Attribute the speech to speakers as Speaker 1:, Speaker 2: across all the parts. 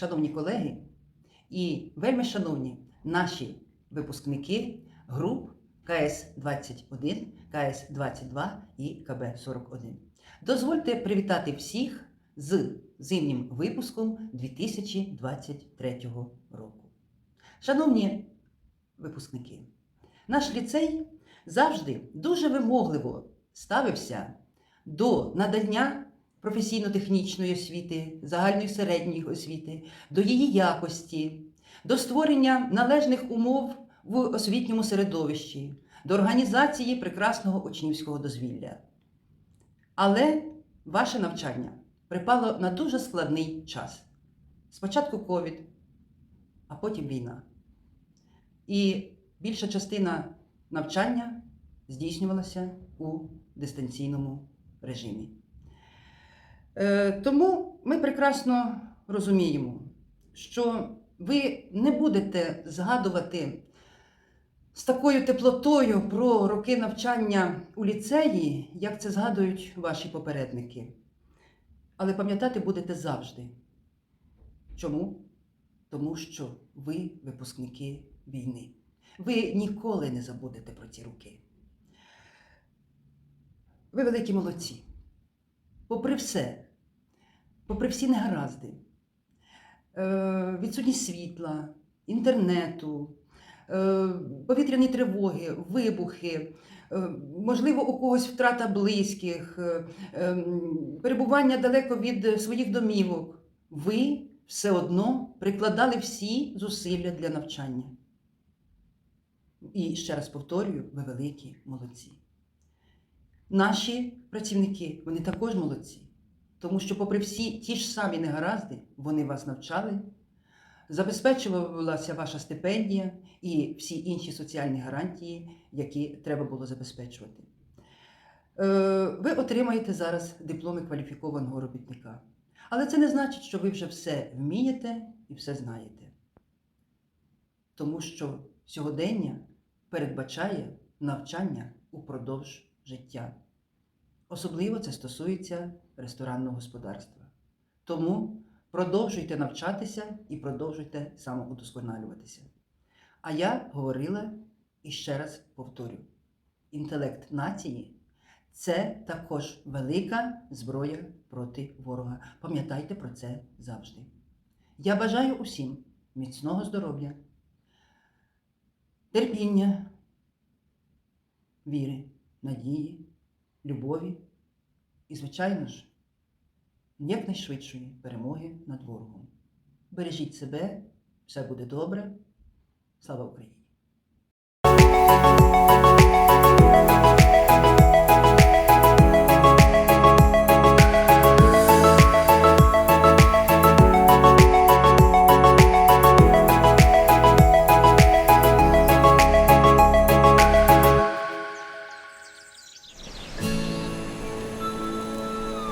Speaker 1: шановні колеги і вельми шановні наші випускники груп КС-21, КС-22 і КБ-41. Дозвольте привітати всіх з зимнім випуском 2023 року. Шановні випускники, наш ліцей завжди дуже вимогливо ставився до надання професійно-технічної освіти, загальної середньої освіти, до її якості, до створення належних умов в освітньому середовищі, до організації прекрасного учнівського дозвілля. Але ваше навчання припало на дуже складний час. Спочатку ковід, а потім війна. І більша частина навчання здійснювалася у дистанційному режимі. Е, Тому ми прекрасно розуміємо, що ви не будете згадувати з такою теплотою про роки навчання у ліцеї, як це згадують ваші попередники. Але пам'ятати будете завжди. Чому? Тому що ви випускники війни. Ви ніколи не забудете про ці роки. Ви великі молодці. Попри все, попри всі негаразди, е, відсутність світла, інтернету, е, повітряні тривоги, вибухи, е, можливо, у когось втрата близьких, е, е, перебування далеко від своїх домівок, ви все одно прикладали всі зусилля для навчання. І ще раз повторюю, ви великі молодці. Наші працівники, вони також молодці, тому що, попри всі ті ж самі негаразди, вони вас навчали, забезпечувалася ваша стипендія і всі інші соціальні гарантії, які треба було забезпечувати. Е, Ви отримаєте зараз дипломи кваліфікованого робітника. Але це не значить, що ви вже все вмієте і все знаєте. Тому що сьогодення передбачає навчання упродовж життя. Особливо це стосується ресторанного господарства. Тому продовжуйте навчатися і продовжуйте самоудосконалюватися. А я говорила і ще раз повторю: інтелект нації це також велика зброя проти ворога. Пам'ятайте про це завжди. Я бажаю усім міцного здоров'я, терпіння, віри, надії, любові і, звичайно ж, якнайшвидшої перемоги над ворогом. Бережіть себе, все буде добре. Слава Україні!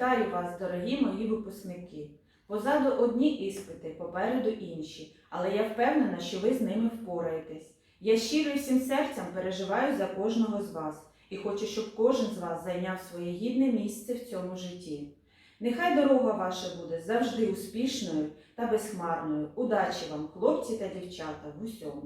Speaker 2: Вітаю вас, дорогі мої випускники. Позаду одні іспити, попереду інші, але я впевнена, що ви з ними впораєтесь. Я щиро і всім серцем переживаю за кожного з вас і хочу, щоб кожен з вас зайняв своє гідне місце в цьому житті. Нехай дорога ваша буде завжди успішною та безхмарною. Удачі вам, хлопці та дівчата, в усьому.